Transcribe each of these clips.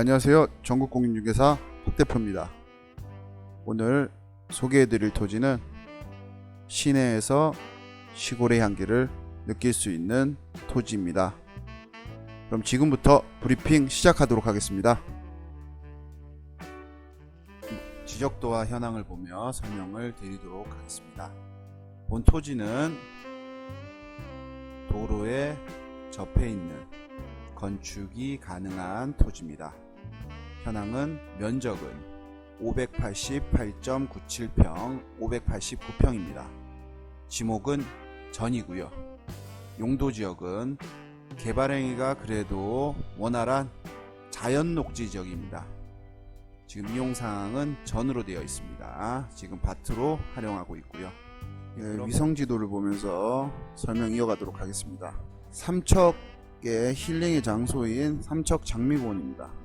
안녕하세요. 전국공인중개사 박 대표입니다. 오늘 소개해드릴 토지는 시내에서 시골의 향기를 느낄 수 있는 토지입니다. 그럼 지금부터 브리핑 시작하도록 하겠습니다. 지적도와 현황을 보며 설명을 드리도록 하겠습니다. 본 토지는 도로에 접해 있는 건축이 가능한 토지입니다. 현황은 면적은 588.97평, 589평입니다. 지목은 전이고요. 용도 지역은 개발행위가 그래도 원활한 자연 녹지 지역입니다. 지금 이용 사항은 전으로 되어 있습니다. 지금 밭으로 활용하고 있고요. 예, 위성 지도를 보면서 설명 이어가도록 하겠습니다. 삼척의 힐링의 장소인 삼척 장미공원입니다.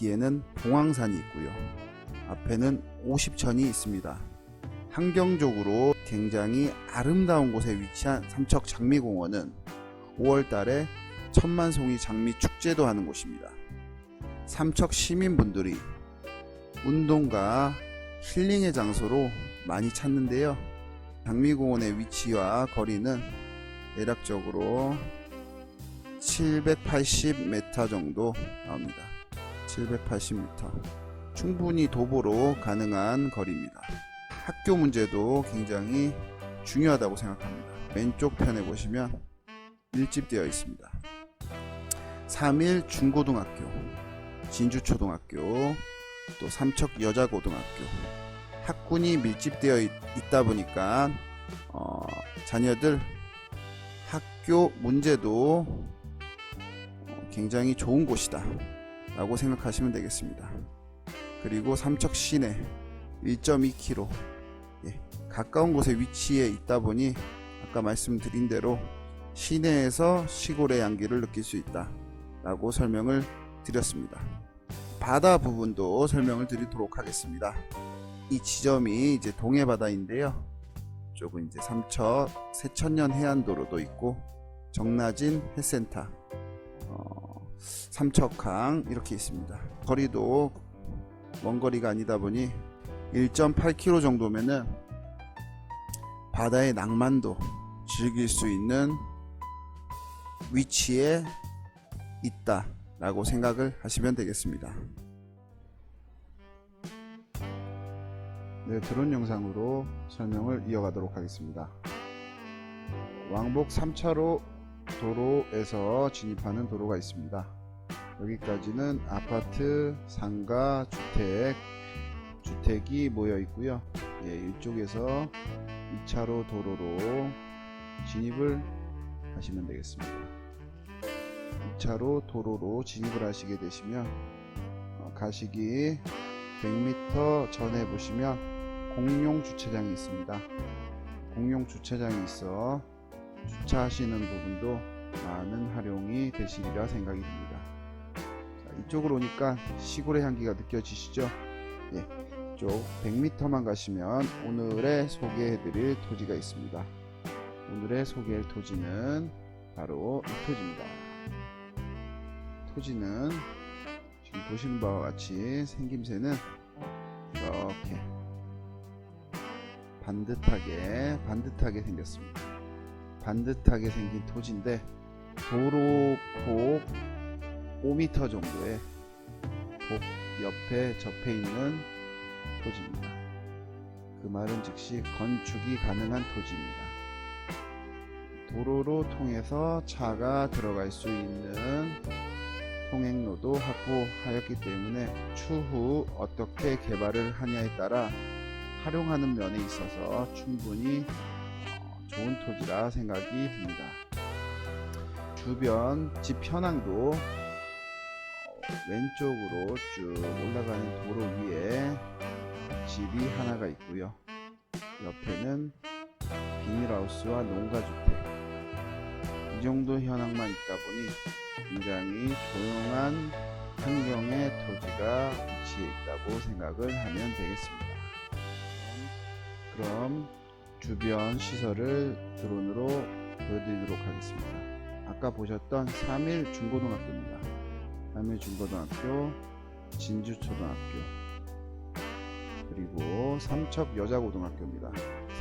뒤에는 봉황산이 있고요. 앞에는 오십천이 있습니다. 환경적으로 굉장히 아름다운 곳에 위치한 삼척 장미공원은 5월 달에 천만송이 장미 축제도 하는 곳입니다. 삼척 시민분들이 운동과 힐링의 장소로 많이 찾는데요. 장미공원의 위치와 거리는 대략적으로 780m 정도 나옵니다. 780m. 충분히 도보로 가능한 거리입니다. 학교 문제도 굉장히 중요하다고 생각합니다. 왼쪽 편에 보시면 밀집되어 있습니다. 3일 중고등학교, 진주초등학교, 또 삼척 여자고등학교 학군이 밀집되어 있, 다 보니까 어, 자녀들 학교 문제도 어, 굉장히 좋은 곳이다 라고 생각하시면 되겠습니다. 그리고 삼척 시내 1.2km 예, 가까운 곳에 위치해 있다 보니 아까 말씀드린 대로 시내에서 시골의 향기를 느낄 수 있다 라고 설명을 드렸습니다. 바다 부분도 설명을 드리도록 하겠습니다. 이 지점이 이제 동해 바다인데요. 쪽은 이제 삼척 세천년 해안도로도 있고 정나진 해센터, 어, 삼척항 이렇게 있습니다. 거리도 먼 거리가 아니다 보니 1.8km 정도면은 바다의 낭만도 즐길 수 있는 위치에 있다 라고 생각을 하시면 되겠습니다. 네, 드론 영상으로 설명을 이어가도록 하겠습니다. 왕복 3차로 도로에서 진입하는 도로가 있습니다. 여기까지는 아파트, 상가, 주택, 주택이 모여 있고요. 예, 이쪽에서 2차로 도로로 진입을 하시면 되겠습니다. 2차로 도로로 진입을 하시게 되시면 어, 가시기 100m 전에 보시면 공용 주차장이 있습니다. 공용 주차장이 있어 주차하시는 부분도 많은 활용이 되시리라 생각이 듭니다. 자, 이쪽으로 오니까 시골의 향기가 느껴지시죠? 예, 이쪽 100m만 가시면 오늘의 소개해드릴 토지가 있습니다. 오늘의 소개할 토지는 바로 이 토지입니다. 토지는 지금 보시는 바와 같이 생김새는 이렇게 반듯하게 반듯하게 생겼습니다. 반듯하게 생긴 토지인데 도로 폭 5m 정도의 복 옆에 접해 있는 토지입니다. 그 말은 즉시 건축이 가능한 토지입니다. 도로로 통해서 차가 들어갈 수 있는 통행로도 확보하였기 때문에 추후 어떻게 개발을 하냐에 따라 활용하는 면에 있어서 충분히 어, 좋은 토지라 생각이 듭니다. 주변 집 현황도 어, 왼쪽으로 쭉 올라가는 도로 위에 집이 하나가 있고요. 옆에는 비닐하우스와 농가주택 이 정도 현황만 있다 보니 굉장히 조용한 환경의 토지가 위치해 있다고 생각을 하면 되겠습니다. 그럼 주변 시설을 드론으로 보여드리도록 하겠습니다. 아까 보셨던 3일 중고등학교입니다. 남해중고등학교, 진주초등학교, 그리고 삼척 여자고등학교입니다.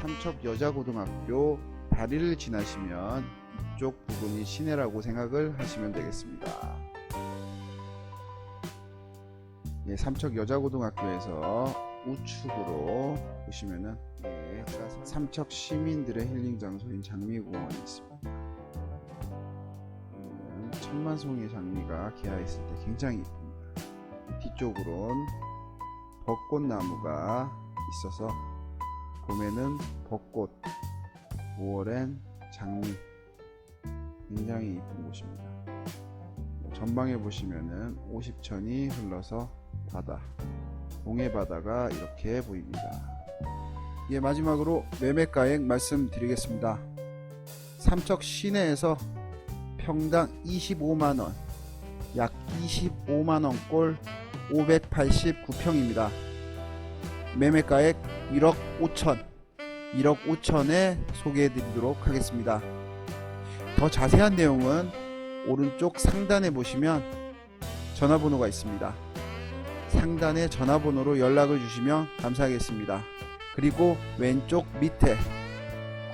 삼척 여자고등학교 다리를 지나시면 이쪽 부분이 시내라고 생각을 하시면 되겠습니다. 예, 삼척 여자고등학교에서 우측으로 보시면은 예, 삼척 시민들의 힐링 장소인 장미공원이 있습니다. 천만송이 장미가 개화했을 때 굉장히 이쁩니다. 뒤쪽으로는 벚꽃나무가 있어서 봄에는 벚꽃, 5월엔 장미 굉장히 이쁜 곳입니다. 전방에 보시면은 오십천이 흘러서 바다, 동해 바다가 이렇게 보입니다. 예, 마지막으로 매매가액 말씀드리겠습니다. 삼척 시내에서 평당 25만원, 약 25만원 꼴 589평입니다. 매매가액 1억 5천, 1억 5천에 소개해 드리도록 하겠습니다. 더 자세한 내용은 오른쪽 상단에 보시면 전화번호가 있습니다. 상단에 전화번호로 연락을 주시면 감사하겠습니다. 그리고 왼쪽 밑에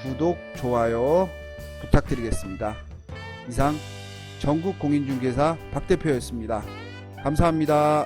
구독, 좋아요 부탁드리겠습니다. 이상 전국 공인중개사 박 대표였습니다. 감사합니다.